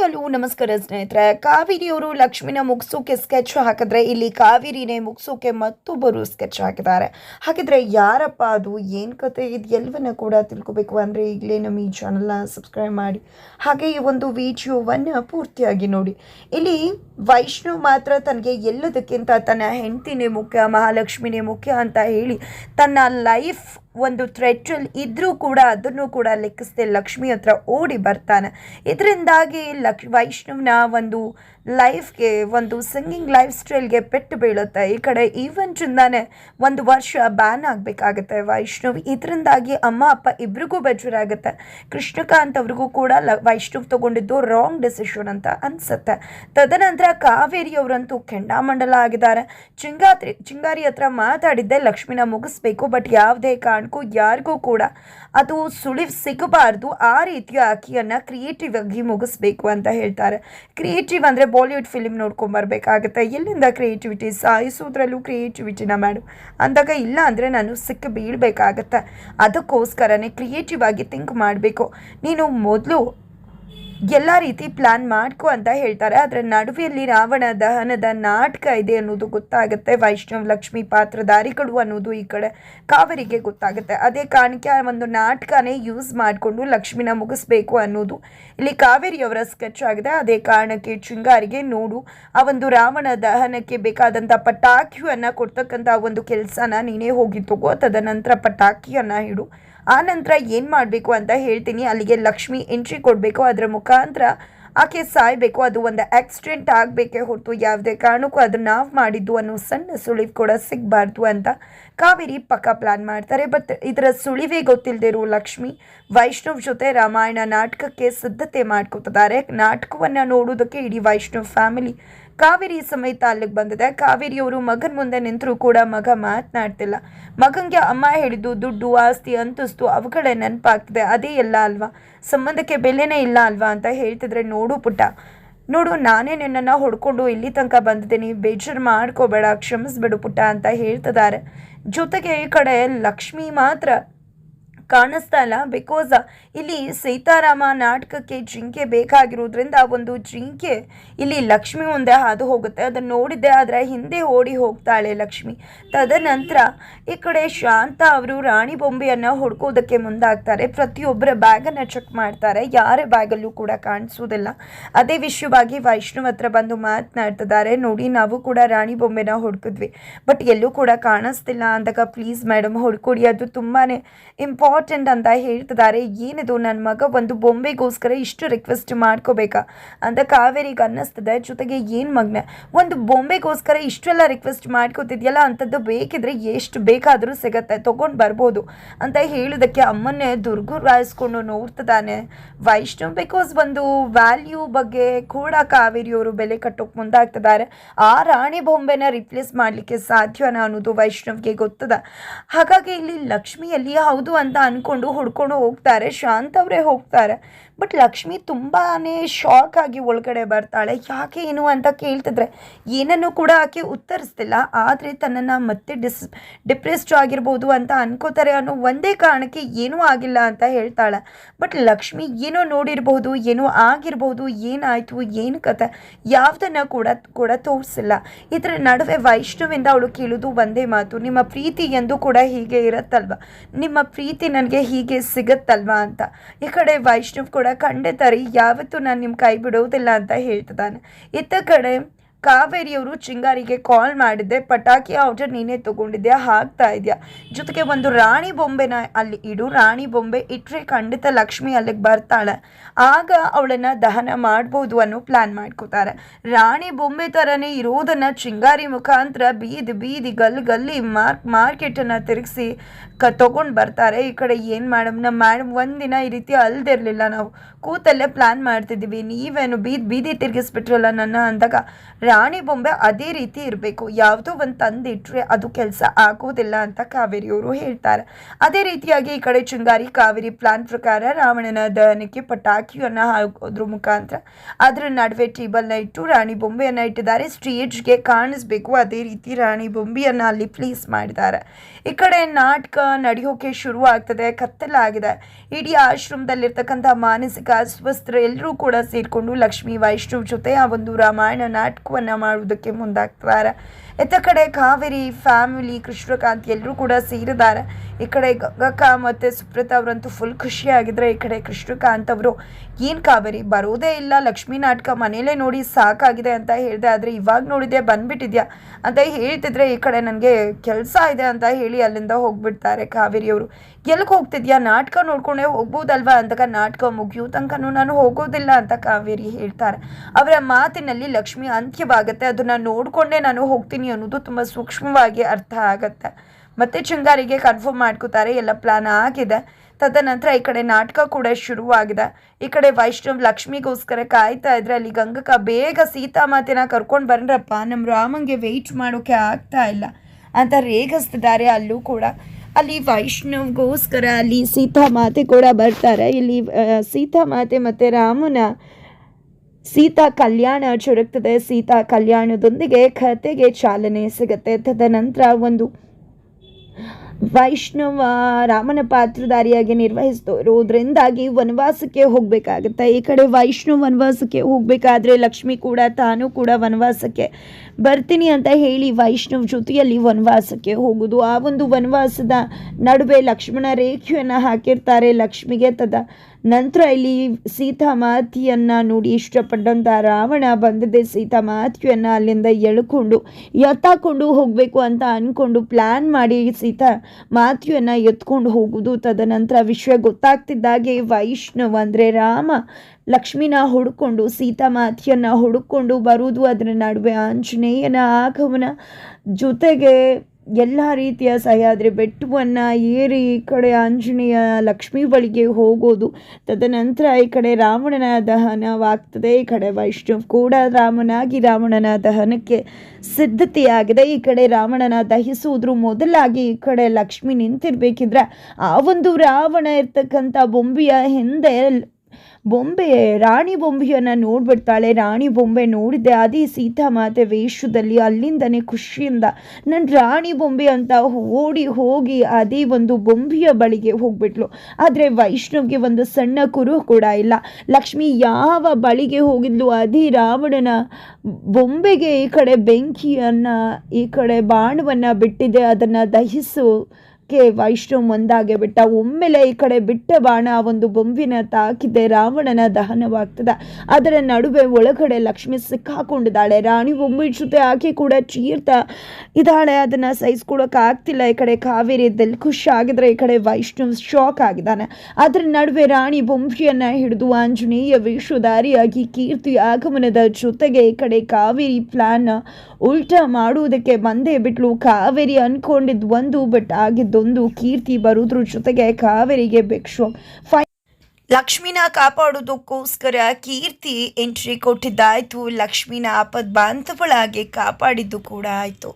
Hello ನಮಸ್ಕಾರ ಸ್ನೇಹಿತರೆ. ಕಾವೇರಿಯವರು ಲಕ್ಷ್ಮಿನ ಮುಗಿಸೋಕೆ sketch ಹಾಕಿದ್ರೆ ಇಲ್ಲಿ ಕಾವೇರಿನೇ ಮುಗಿಸೋಕೆ ಮತ್ತೊಬ್ಬರು ಸ್ಕೆಚ್ ಹಾಕಿದ್ದಾರೆ. ಹಾಗಿದ್ರೆ ಯಾರಪ್ಪ ಅದು? ಏನು ಕತೆ ಇದು? ಎಲ್ಲವನ್ನ ಕೂಡ ತಿಳ್ಕೊಬೇಕು ಅಂದರೆ ಈಗಲೇ ನಮ್ಮ ಈ ಚಾನಲ್ನ ಸಬ್ಸ್ಕ್ರೈಬ್ ಮಾಡಿ. ಹಾಗೆ ಈ ಒಂದು ವಿಡಿಯೋವನ್ನು ಪೂರ್ತಿಯಾಗಿ ನೋಡಿ. ಇಲ್ಲಿ ವೈಷ್ಣವ್ ಮಾತ್ರ ತನಗೆ ಎಲ್ಲದಕ್ಕಿಂತ ತನ್ನ ಹೆಂಡತಿನೇ ಮುಖ್ಯ, ಮಹಾಲಕ್ಷ್ಮಿನೇ ಮುಖ್ಯ ಅಂತ ಹೇಳಿ ತನ್ನ ಲೈಫ್ ಒಂದು ಥ್ರೆಟ್ರಲ್ ಇದ್ರೂ ಕೂಡ ಅದನ್ನು ಕೂಡ ಲೆಕ್ಕಿಸದೆ ಲಕ್ಷ್ಮಿ ಹತ್ರ ಓಡಿ ಬರ್ತಾನೆ. ಇದರಿಂದಾಗಿ ಲಕ್ಷ್ ವೈಷ್ಣವ್ನ ಒಂದು ಲೈಫ್ಗೆ ಒಂದು ಸಿಂಗಿಂಗ್ ಲೈಫ್ ಸ್ಟೈಲ್ಗೆ ಪೆಟ್ಟು ಬೀಳುತ್ತೆ. ಈ ಕಡೆ ಈವೆಂಟಿಂದಾನೆ ಒಂದು ವರ್ಷ ಬ್ಯಾನ್ ಆಗಬೇಕಾಗುತ್ತೆ ವೈಷ್ಣವ್. ಇದರಿಂದಾಗಿ ಅಮ್ಮ, ಅಪ್ಪ ಇಬ್ರಿಗೂ ಬೇಜಾರಾಗುತ್ತೆ. ಕೃಷ್ಣಕಾಂತ್ ಅವ್ರಿಗೂ ಕೂಡ ಲ, ವೈಷ್ಣವ್ ತಗೊಂಡಿದ್ದು ರಾಂಗ್ ಡಿಸಿಷನ್ ಅಂತ ಅನಿಸುತ್ತೆ. ತದನಂತರ ಕಾವೇರಿ ಅವರಂತೂ ಕೆಂಡಾಮಂಡಲ ಆಗಿದ್ದಾರೆ. ಚಿಂಗಾತ್ರಿ, ಚಿಂಗಾರಿ ಹತ್ರ ಮಾತಾಡಿದ್ದೆ ಲಕ್ಷ್ಮಿನ ಮುಗಿಸ್ಬೇಕು ಬಟ್ ಯಾವುದೇ ಕಾರಣಕ್ಕೂ ಯಾರಿಗೂ ಕೂಡ ಅದು ಸುಳಿವು ಸಿಗಬಾರ್ದು. ಆ ರೀತಿಯ ಅಕ್ಕಿಯನ್ನು ಕ್ರಿಯೇಟಿವ್ ಆಗಿ ಮುಗಿಸ್ಬೇಕು ಅಂತ ಹೇಳ್ತಾರೆ. ಕ್ರಿಯೇಟಿವ್ ಅಂದರೆ ಬಾಲಿವುಡ್ ಫಿಲಿಮ್ ನೋಡ್ಕೊಂಬರ್ಬೇಕಾಗತ್ತೆ ಎಲ್ಲಿಂದ ಕ್ರಿಯೇಟಿವಿಟಿ ಸಾಯಿಸೋದ್ರಲ್ಲೂ ಕ್ರಿಯೇಟಿವಿಟಿನ ಮಾಡು. ಅಂದಾಗ ಇಲ್ಲ ಅಂದರೆ ನಾನು ಸಿಕ್ಕ ಬೀಳಬೇಕಾಗತ್ತೆ. ಅದಕ್ಕೋಸ್ಕರನೇ ಕ್ರಿಯೇಟಿವ್ ಆಗಿ ಥಿಂಕ್ ಮಾಡಬೇಕು. ನೀನು ಮೊದಲು ಎಲ್ಲ ರೀತಿ ಪ್ಲಾನ್ ಮಾಡ್ಕೊ ಅಂತ ಹೇಳ್ತಾರೆ. ಅದರ ನಡುವೆಯಲ್ಲಿ ರಾವಣ ದಹನದ ನಾಟಕ ಇದೆ ಅನ್ನೋದು ಗೊತ್ತಾಗುತ್ತೆ. ವೈಷ್ಣವ್, ಲಕ್ಷ್ಮಿ ಪಾತ್ರಧಾರಿಗಳು ಅನ್ನೋದು ಈ ಕಡೆ ಕಾವೇರಿಗೆ ಗೊತ್ತಾಗುತ್ತೆ. ಅದೇ ಕಾರಣಕ್ಕೆ ಆ ಒಂದು ನಾಟಕನೇ ಯೂಸ್ ಮಾಡಿಕೊಂಡು ಲಕ್ಷ್ಮಿನ ಮುಗಿಸ್ಬೇಕು ಅನ್ನೋದು ಇಲ್ಲಿ ಕಾವೇರಿಯವರ ಸ್ಕೆಚ್ ಆಗಿದೆ. ಅದೇ ಕಾರಣಕ್ಕೆ ಶೃಂಗಾರಿಗೆ ನೋಡು, ಆ ಒಂದು ರಾವಣ ದಹನಕ್ಕೆ ಬೇಕಾದಂಥ ಪಟಾಕಿಯನ್ನು ಕೊಡ್ತಕ್ಕಂಥ ಒಂದು ಕೆಲಸನ ನೀನೇ ಹೋಗಿ ತಗೋ, ತದನಂತರ ಪಟಾಕಿಯನ್ನು ಇಡು ಆ ನಂತರ ಏನು ಮಾಡಬೇಕು ಅಂತ ಹೇಳ್ತೀನಿ. ಅಲ್ಲಿಗೆ ಲಕ್ಷ್ಮಿ ಎಂಟ್ರಿ ಕೊಡಬೇಕು. ಅದರ ಮುಖಾಂತರ ಆಕೆ ಸಾಯಬೇಕು. ಅದು ಒಂದು ಆಕ್ಸಿಡೆಂಟ್ ಆಗಬೇಕೇ ಹೊರತು ಯಾವುದೇ ಕಾರಣಕ್ಕೂ ಅದು ನಾವು ಮಾಡಿದ್ದು ಅನ್ನೋ ಸಣ್ಣ ಸುಳಿವು ಕೂಡ ಸಿಗಬಾರ್ದು ಅಂತ ಕಾವೇರಿ ಪಕ್ಕ ಪ್ಲಾನ್ ಮಾಡ್ತಾರೆ. ಬಟ್ ಇದರ ಸುಳಿವೇ ಗೊತ್ತಿಲ್ಲದೆ ಇರೋ ಲಕ್ಷ್ಮಿ ವೈಷ್ಣವ್ ಜೊತೆ ರಾಮಾಯಣ ನಾಟಕಕ್ಕೆ ಸಿದ್ಧತೆ ಮಾಡ್ಕೋತಿದ್ದಾರೆ. ನಾಟಕವನ್ನು ನೋಡೋದಕ್ಕೆ ಇಡೀ ವೈಷ್ಣವ್ ಫ್ಯಾಮಿಲಿ ಕಾವೇರಿ ಸಮೇತ ಅಲ್ಲಿಗೆ ಬಂದಿದೆ. ಕಾವೇರಿಯವರು ಮಗನ ಮುಂದೆ ನಿಂತರೂ ಕೂಡ ಮಗ ಮಾತನಾಡ್ತಿಲ್ಲ. ಮಗನಿಗೆ ಅಮ್ಮ ಹೇಳಿದ್ದು, ದುಡ್ಡು, ಆಸ್ತಿ, ಅಂತಸ್ತು ಅವುಗಳೇ ನೆನಪಾಗ್ತಿದೆ. ಅದೇ ಎಲ್ಲ ಅಲ್ವಾ? ಸಂಬಂಧಕ್ಕೆ ಬೆಲೆನೇ ಇಲ್ಲ ಅಲ್ವಾ ಅಂತ ಹೇಳ್ತಿದ್ರೆ, ನೋಡು ಪುಟ್ಟ. ನೋಡು, ನಾನೇ ನಿನ್ನನ್ನು ಹೊಡ್ಕೊಂಡು ಇಲ್ಲಿ ತನಕ ಬಂದಿದ್ದೀನಿ. ಬೇಜಾರು ಮಾಡ್ಕೋಬೇಡ, ಕ್ಷಮಿಸ್ಬಿಡು ಪುಟ್ಟ ಅಂತ ಹೇಳ್ತಿದ್ದಾರೆ. ಜೊತೆಗೆ ಈ ಕಡೆ ಲಕ್ಷ್ಮಿ ಮಾತ್ರ ಕಾಣಿಸ್ತಾ ಇಲ್ಲ. ಬಿಕಾಸ್ ಇಲ್ಲಿ ಸೀತಾರಾಮ ನಾಟಕಕ್ಕೆ ಜಿಂಕೆ ಬೇಕಾಗಿರೋದ್ರಿಂದ ಒಂದು ಜಿಂಕೆ ಇಲ್ಲಿ ಲಕ್ಷ್ಮಿ ಮುಂದೆ ಹಾದು ಹೋಗುತ್ತೆ. ಅದನ್ನು ನೋಡಿದ್ದೆ, ಆದರೆ ಹಿಂದೆ ಓಡಿ ಹೋಗ್ತಾಳೆ ಲಕ್ಷ್ಮಿ. ತದನಂತರ ಈ ಕಡೆ ಶಾಂತ ಅವರು ರಾಣಿ ಬೊಂಬೆಯನ್ನು ಹುಡ್ಕೋದಕ್ಕೆ ಮುಂದಾಗ್ತಾರೆ. ಪ್ರತಿಯೊಬ್ಬರ ಬ್ಯಾಗನ್ನು ಚೆಕ್ ಮಾಡ್ತಾರೆ. ಯಾರ ಬ್ಯಾಗಲ್ಲೂ ಕೂಡ ಕಾಣಿಸೋದಿಲ್ಲ. ಅದೇ ವಿಷಯವಾಗಿ ವೈಷ್ಣವ್ ಹತ್ರ ಬಂದು ಮಾತನಾಡ್ತಿದ್ದಾರೆ. ನೋಡಿ, ನಾವು ಕೂಡ ರಾಣಿ ಬೊಂಬೆನ ಹುಡುಕಿದ್ವಿ. ಬಟ್ ಎಲ್ಲೂ ಕೂಡ ಕಾಣಿಸ್ತಿಲ್ಲ ಅಂದಾಗ ಪ್ಲೀಸ್ ಮೇಡಮ್ ಹುಡ್ಕೊಡಿ. ಅದು ತುಂಬಾ ಇಂಪಾರ್ಟೆಂಟ್ ಅಂತ ಹೇಳ್ತಿದ್ದಾರೆ. ಏನಿದು? ನನ್ನ ಮಗ ಒಂದು ಬೊಂಬೆಗೋಸ್ಕರ ಇಷ್ಟು ರಿಕ್ವೆಸ್ಟ್ ಮಾಡ್ಕೋಬೇಕಾ. ಅಂತ ಕಾವೇರಿಗೆ ಅನ್ನಿಸ್ತದೆ. ಜೊತೆಗೆ ಏನು ಮಗನೆ? ಒಂದು ಬೊಂಬೆಗೋಸ್ಕರ ಇಷ್ಟೆಲ್ಲ ರಿಕ್ವೆಸ್ಟ್ ಮಾಡ್ಕೋತಿದ್ಯಲ್ಲ? ಅಂಥದ್ದು ಬೇಕಿದ್ರೆ ಎಷ್ಟು ಬೇಕಾದರೂ ಸಿಗತ್ತೆ. ತೊಗೊಂಡು ಬರ್ಬೋದು. ಅಂತ ಹೇಳೋದಕ್ಕೆ ಅಮ್ಮನ್ನೇ ದುರ್ಗುರಾಯಿಸ್ಕೊಂಡು ನೋಡ್ತಿದ್ದಾನೆ. ವೈಷ್ಣವ್ ಬಿಕಾಸ್ ಒಂದು ವ್ಯಾಲ್ಯೂ ಬಗ್ಗೆ ಕೂಡ ಕಾವೇರಿಯವರು ಬೆಲೆ ಕಟ್ಟೋಕೆ ಮುಂದಾಗ್ತಿದ್ದಾರೆ. ಆ ರಾಣಿ ಬೊಂಬೆನ ರಿಪ್ಲೇಸ್ ಮಾಡಲಿಕ್ಕೆ ಸಾಧ್ಯನಾ ಅನ್ನೋದು ವೈಷ್ಣವ್ಗೆ ಗೊತ್ತದ. ಹಾಗಾಗಿ ಇಲ್ಲಿ ಲಕ್ಷ್ಮಿಯಲ್ಲಿ ಹೌದು ಅಂತ ಅಂದ್ಕೊಂಡು ಹುಡ್ಕೊಂಡು ಹೋಗ್ತಾರೆ. ಶಾಂತ್ ಅವರೇ ಹೋಗ್ತಾರೆ. ಬಟ್ ಲಕ್ಷ್ಮಿ ತುಂಬಾ ಶಾಕ್ ಆಗಿ ಒಳಗಡೆ ಬರ್ತಾಳೆ. ಯಾಕೆ ಏನು ಅಂತ ಕೇಳ್ತಿದ್ರೆ, ಏನನ್ನು ಕೂಡ ಆಕೆ ಉತ್ತರಿಸ್ತಿಲ್ಲ. ಆದರೆ ತನ್ನನ್ನು ಮತ್ತೆ ಡಿಸ್ ಡಿಪ್ರೆಸ್ಡ್ ಆಗಿರ್ಬೋದು ಅಂತ ಅನ್ಕೋತಾರೆ ಅನ್ನೋ ಒಂದೇ ಕಾರಣಕ್ಕೆ ಏನೂ ಆಗಿಲ್ಲ ಅಂತ ಹೇಳ್ತಾಳೆ. ಬಟ್ ಲಕ್ಷ್ಮಿ ಏನೋ ನೋಡಿರ್ಬೋದು, ಏನೋ ಆಗಿರ್ಬೋದು, ಏನಾಯಿತು, ಏನು ಕತೆ ಯಾವುದನ್ನು ಕೂಡ ಕೂಡ ತೋರಿಸಿಲ್ಲ. ಇದರ ನಡುವೆ ವೈಷ್ಣವಿಂದ ಅವಳು ಕೇಳೋದು ಒಂದೇ ಮಾತು. ನಿಮ್ಮ ಪ್ರೀತಿ ಎಂದು ಕೂಡ ಹೀಗೆ ಇರುತ್ತಲ್ವ? ನಿಮ್ಮ ಪ್ರೀತಿ ನನಗೆ ಹೀಗೆ ಸಿಗುತ್ತಲ್ವಾ ಅಂತ. ಈ ಕಡೆ ವೈಷ್ಣವ್ ಕೂಡ ಖಂಡಿತ ರೀ, ಯಾವತ್ತೂ ನಾನು ನಿಮ್ಮ ಕೈ ಬಿಡೋದಿಲ್ಲ ಅಂತ ಹೇಳ್ತಿದ್ದಾನೆ. ಇತ್ತ ಕಡೆ ಕಾವೇರಿಯವರು ಚಿಂಗಾರಿಗೆ ಕಾಲ್ ಮಾಡಿದ್ದೆ, ಪಟಾಕಿ ಆರ್ಡರ್ ನೀನೇ ತಗೊಂಡಿದ್ಯಾ? ಹಾಕ್ತಾ ಇದೆಯಾ? ಜೊತೆಗೆ ಒಂದು ರಾಣಿ ಬೊಂಬೆನ ಅಲ್ಲಿ ಇಡು, ರಾಣಿ ಬೊಂಬೆ ಇಟ್ಟರೆ ಖಂಡಿತ ಲಕ್ಷ್ಮಿ ಅಲ್ಲಿಗೆ ಬರ್ತಾಳೆ. ಆಗ ಅವಳನ್ನು ದಹನ ಮಾಡ್ಬೋದು ಅನ್ನೋ ಪ್ಲ್ಯಾನ್ ಮಾಡ್ಕೋತಾರೆ. ರಾಣಿ ಬೊಂಬೆ ಥರನೇ ಇರೋದನ್ನು ಚಿಂಗಾರಿ ಮುಖಾಂತರ ಬೀದಿ ಬೀದಿ ಗಲ್ಲಿ ಗಲ್ಲಿ ಮಾರ್ಕ್ ಮಾರ್ಕೆಟನ್ನು ತಿರುಗಿಸಿ ಕ ತೊಗೊಂಡು ಬರ್ತಾರೆ. ಈ ಕಡೆ ಏನು ಮೇಡಮ್ ನಮ್ಮ ಮೇಡಮ್ ಒಂದಿನ ಈ ರೀತಿ ಅಲ್ದಿರಲಿಲ್ಲ ನಾವು. ಕೂತಲ್ಲೇ ಪ್ಲ್ಯಾನ್ ಮಾಡ್ತಿದ್ದೀವಿ. ನೀವೇನು ಬೀದಿ ಬೀದಿ ತಿರುಗಿಸ್ಬಿಟ್ರಲ್ಲ ನನ್ನ ಅಂದಾಗ. ರಾಣಿ ಬೊಂಬೆ ಅದೇ ರೀತಿ ಇರಬೇಕು. ಯಾವುದೋ ಒಂದು ತಂದಿಟ್ರೆ ಅದು ಕೆಲಸ ಆಗೋದಿಲ್ಲ ಅಂತ ಕಾವೇರಿಯವರು ಹೇಳ್ತಾರೆ. ಅದೇ ರೀತಿಯಾಗಿ ಈ ಕಡೆ ಚುಂಗಾರಿ ಕಾವೇರಿ ಪ್ಲಾನ್ ಪ್ರಕಾರ ರಾವಣನ ದಹನಕ್ಕೆ ಪಟಾಕಿಯನ್ನು ಹಾಕೋದ್ರ ಮುಖಾಂತರ ಅದರ ನಡುವೆ ಟೇಬಲ್ನ ಇಟ್ಟು ರಾಣಿ ಬೊಂಬೆಯನ್ನು ಇಟ್ಟಿದ್ದಾರೆ. ಸ್ಟೇಜ್ಗೆ ಕಾಣಿಸ್ಬೇಕು. ಅದೇ ರೀತಿ ರಾಣಿ ಬೊಂಬೆಯನ್ನು ಅಲ್ಲಿ ಪ್ಲೇಸ್ ಮಾಡಿದ್ದಾರೆ. ಈ ಕಡೆ ನಾಟಕ ನಡೆಯೋಕೆ ಶುರು ಆಗ್ತದೆ. ಕತ್ತಲಾಗಿದೆ. ಇಡೀ ಆಶ್ರಮದಲ್ಲಿರ್ತಕ್ಕಂಥ ಮಾನಸಿಕ ಅಸ್ವಸ್ಥರು ಎಲ್ಲರೂ ಕೂಡ ಸೇರಿಕೊಂಡು ಲಕ್ಷ್ಮೀ, ವೈಷ್ಣವ್ ಜೊತೆ ಆ ಒಂದು ರಾಮಾಯಣ ನಾಟಕವನ್ನು ಮಾಡುವುದಕ್ಕೆ ಮುಂದಾಗ್ತಾರೆ. ಎತ್ತ ಕಡೆ ಕಾವೇರಿ ಫ್ಯಾಮಿಲಿ, ಕೃಷ್ಣಕಾಂತ್ ಎಲ್ಲರೂ ಕೂಡ ಸೇರಿದ್ದಾರೆ. ಈ ಕಡೆ ಗಂಗಕ್ಕ ಮತ್ತು ಸುಪ್ರತಾ ಅವರಂತೂ ಫುಲ್ ಖುಷಿಯಾಗಿದ್ರೆ ಈ ಕಡೆ ಕೃಷ್ಣಕಾಂತ್ ಅವರು ಏನು ಕಾವೇರಿ ಬರೋದೇ ಇಲ್ಲ, ಲಕ್ಷ್ಮೀ ನಾಟಕ ಮನೇಲೇ ನೋಡಿ ಸಾಕಾಗಿದೆ ಅಂತ ಹೇಳಿದೆ, ಆದರೆ ಇವಾಗ ನೋಡಿದ್ಯಾ ಬಂದ್ಬಿಟ್ಟಿದ್ಯಾ ಅಂತ ಹೇಳ್ತಿದ್ರೆ ಈ ಕಡೆ ನನಗೆ ಕೆಲಸ ಇದೆ ಅಂತ ಹೇಳಿ ಅಲ್ಲಿಂದ ಹೋಗ್ಬಿಡ್ತಾರೆ ಕಾವೇರಿಯವರು ಎಲ್ಲಿಗೆ ಹೋಗ್ತಿದ್ಯಾ? ನಾಟಕ ನೋಡ್ಕೊಂಡೆ ಹೋಗ್ಬೋದಲ್ವಾ? ಅಂದಾಗ ನಾಟಕ ಮುಗಿಯೋ ತನಕನೂ ನಾನು ಹೋಗೋದಿಲ್ಲ ಅಂತ ಕಾವೇರಿ ಹೇಳ್ತಾರೆ. ಅವರ ಮಾತಿನಲ್ಲಿ ಲಕ್ಷ್ಮಿ ಅಂತ್ಯವಾಗುತ್ತೆ, ಅದನ್ನು ನೋಡಿಕೊಂಡೇ ನಾನು ಹೋಗ್ತೀನಿ ಅನ್ನೋದು ತುಂಬ ಸೂಕ್ಷ್ಮವಾಗಿ ಅರ್ಥ ಆಗುತ್ತೆ. ಮತ್ತೆ ಚಂಗಾರಿಗೆ ಕನ್ಫರ್ಮ್ ಮಾಡ್ಕೋತಾರೆ, ಎಲ್ಲ ಪ್ಲಾನ್ ಆಗಿದೆ. ತದನಂತರ ಈ ಕಡೆ ನಾಟಕ ಕೂಡ ಶುರುವಾಗಿದೆ. ಈ ಕಡೆ ವೈಷ್ಣವ್ ಲಕ್ಷ್ಮಿಗೋಸ್ಕರ ಕಾಯ್ತಾ ಇದ್ರೆ ಅಲ್ಲಿ ಗಂಗಕ್ಕ ಬೇಗ ಸೀತಾ ಸೀತಾಮಾತೆನ ಕರ್ಕೊಂಡು ಬರ್ರಪ್ಪ ನಮ್ಮ ರಾಮಂಗೆ ವೆಯ್ಟ್ ಮಾಡೋಕೆ ಆಗ್ತಾ ಇಲ್ಲ. ಅಂತ ರೇಗಿಸ್ತಿದ್ದಾರೆ ಅಲ್ಲೂ ಕೂಡ. ಅಲ್ಲಿ ವೈಷ್ಣವ್ಗೋಸ್ಕರ ಅಲ್ಲಿ ಸೀತಾ ಮಾತೆ ಕೂಡ ಬರ್ತಾರೆ. ಇಲ್ಲಿ ಸೀತಾ ಮಾತೆ ಮತ್ತು ರಾಮನ ಸೀತಾ ಕಲ್ಯಾಣ ಜರುಗ್ತದೆ ಸೀತಾ ಕಲ್ಯಾಣದೊಂದಿಗೆ ಕಥೆಗೆ ಚಾಲನೆ ಸಿಗುತ್ತೆ. ತದನಂತರ ಒಂದು ವೈಷ್ಣವ ರಾಮನ ಪಾತ್ರಧಾರಿಯಾಗಿ ನಿರ್ವಹಿಸ್ತಾ ವನವಾಸಕ್ಕೆ ಹೋಗಬೇಕಾಗುತ್ತೆ. ಈ ಕಡೆ ವೈಷ್ಣವ್ ವನವಾಸಕ್ಕೆ ಹೋಗಬೇಕಾದ್ರೆ ಲಕ್ಷ್ಮಿ ಕೂಡ, ತಾನು ಕೂಡ ವನವಾಸಕ್ಕೆ ಬರ್ತೀನಿ ಅಂತ ಹೇಳಿ ವೈಷ್ಣವ್ ಜೊತೆಯಲ್ಲಿ ವನವಾಸಕ್ಕೆ ಹೋಗೋದು ಆ ಒಂದು ವನವಾಸದ ನಡುವೆ ಲಕ್ಷ್ಮಣ ರೇಖೆಯನ್ನು ಹಾಕಿರ್ತಾರೆ. ಲಕ್ಷ್ಮಿಗೆ ತದ ನಂತರ ಇಲ್ಲಿ ಸೀತಾಮಾತಿಯನ್ನು ನೋಡಿ ಇಷ್ಟಪಟ್ಟಂಥ ರಾವಣ ಬಂದಿದ್ದೆ ಸೀತಾಮಾತಿಯನ್ನು ಅಲ್ಲಿಂದ ಎಳ್ಕೊಂಡು, ಎತ್ತಾಕೊಂಡು ಹೋಗಬೇಕು ಅಂತ ಅಂದ್ಕೊಂಡು ಪ್ಲ್ಯಾನ್ ಮಾಡಿ ಸೀತಾ ಮಾತೆಯನ್ನು ಎತ್ಕೊಂಡು ಹೋಗುವುದು. ತದನಂತರ ವಿಷಯ ಗೊತ್ತಾಗ್ತಿದ್ದಾಗೆ ವೈಷ್ಣವ್ ಅಂದರೆ ರಾಮ, ಲಕ್ಷ್ಮಿನ ಹುಡುಕೊಂಡು ಸೀತಾಮಾತೆಯನ್ನು ಹುಡುಕೊಂಡು ಬರುವುದು. ಅದರ ನಡುವೆ ಆಂಜನೇಯನ ಆಗಮನ ಜೊತೆಗೆ ಎಲ್ಲ ರೀತಿಯ ಸಹ್ಯಾದ್ರಿ ಬೆಟ್ಟವನ್ನು ಏರಿ ಈ ಕಡೆ ಆಂಜನೇಯ ಲಕ್ಷ್ಮೀ ಬಳಿಗೆ ಹೋಗೋದು. ತದನಂತರ ಈ ಕಡೆ ರಾವಣನ ದಹನವಾಗ್ತದೆ. ಈ ಕಡೆ ವೈಷ್ಣವ್ ಕೂಡ ರಾಮನಾಗಿ ರಾವಣನ ದಹನಕ್ಕೆ ಸಿದ್ಧತೆಯಾಗಿದೆ. ಈ ಕಡೆ ರಾವಣನ ದಹಿಸುವುದ್ರ ಮೊದಲಾಗಿ ಈ ಕಡೆ ಲಕ್ಷ್ಮಿ ನಿಂತಿರ್ಬೇಕಿದ್ರೆ ಆ ಒಂದು ರಾವಣ ಇರ್ತಕ್ಕಂಥ ಬೊಂಬೆಯ ಹಿಂದೆ ಬೊಂಬೆ, ರಾಣಿ ಬೊಂಬೆಯನ್ನು ನೋಡ್ಬಿಡ್ತಾಳೆ. ರಾಣಿ ಬೊಂಬೆ ನೋಡಿದ್ದೆ, ಅದೇ ಸೀತಾ ಮಾತೆ ವೇಷದಲ್ಲಿ ಅಲ್ಲಿಂದನೇ ಖುಷಿಯಿಂದ ನನ್ನ ರಾಣಿ ಬೊಂಬೆ ಅಂತ ಓಡಿ ಹೋಗಿ ಅದೇ ಒಂದು ಬೊಂಬೆಯ ಬಳಿಗೆ ಹೋಗ್ಬಿಟ್ಲು. ಆದರೆ ವೈಷ್ಣವ್ಗೆ ಒಂದು ಸಣ್ಣ ಕುರು ಕೂಡ ಇಲ್ಲ. ಲಕ್ಷ್ಮಿ ಯಾವ ಬಳಿಗೆ ಹೋಗಿದ್ಲು, ಅದೇ ರಾವಣನ ಬೊಂಬೆಗೆ ಈ ಕಡೆ ಬೆಂಕಿಯನ್ನು, ಈ ಕಡೆ ಬಾಣವನ್ನು ಬಿಟ್ಟಿದೆ, ಅದನ್ನು ದಹಿಸು ಕೆ ವೈಷ್ಣವ್ ಒಂದಾಗೆ ಬಿಟ್ಟ. ಒಮ್ಮೆಲೆ ಈ ಕಡೆ ಬಿಟ್ಟ ಬಾಣ ಒಂದು ಬೊಂಬಿನ ತಾಕಿದೆ. ರಾವಣನ ದಹನವಾಗ್ತದ. ಅದರ ನಡುವೆ ಒಳಗಡೆ ಲಕ್ಷ್ಮಿ ಸಿಕ್ಕಾಕೊಂಡಿದ್ದಾಳೆ. ರಾಣಿ ಬೊಂಬೆ ಜೊತೆ ಆಕೆ ಕೂಡ ಚೀರ್ತಾ ಇದ್ದಾಳೆ. ಅದನ್ನು ಸಹಿಸ್ಕೊಳಕ್ಕೆ ಆಗ್ತಿಲ್ಲ. ಈ ಕಡೆ ಕಾವೇರಿ ದಲ್ ಖುಷಿ ಆಗಿದ್ರೆ ಈ ಕಡೆ ವೈಷ್ಣವ್ ಶಾಕ್ ಆಗಿದ್ದಾನೆ. ಅದರ ನಡುವೆ ರಾಣಿ ಬೊಂಬಿಯನ್ನು ಹಿಡಿದು ಆಂಜನೇಯ ವೇಷಧಾರಿಯಾಗಿ ಕೀರ್ತಿ ಆಗಮನದ ಜೊತೆಗೆ ಈ ಕಡೆ ಕಾವೇರಿ ಪ್ಲಾನ್ ಉಲ್ಟಾ ಮಾಡುವುದಕ್ಕೆ ಬಂದೇ ಬಿಟ್ಲು. ಕಾವೇರಿ ಅನ್ಕೊಂಡಿದ್ ಒಂದು ಬಟ್ ಆಗಿದ್ದೊಂದು ಕೀರ್ತಿ ಬರುವುದ್ರ ಜೊತೆಗೆ ಕಾವೇರಿಗೆ ಭಿಕ್ಷು. ಫೈ ಲಕ್ಷ್ಮಿನ ಕಾಪಾಡೋದಕ್ಕೋಸ್ಕರ ಕೀರ್ತಿ ಎಂಟ್ರಿ ಕೊಟ್ಟಿದ್ದಾಯ್ತು. ಲಕ್ಷ್ಮೀನ ಆಪದ್ ಬಾಂಧವಳಾಗಿ ಕಾಪಾಡಿದ್ದು ಕೂಡ ಆಯಿತು.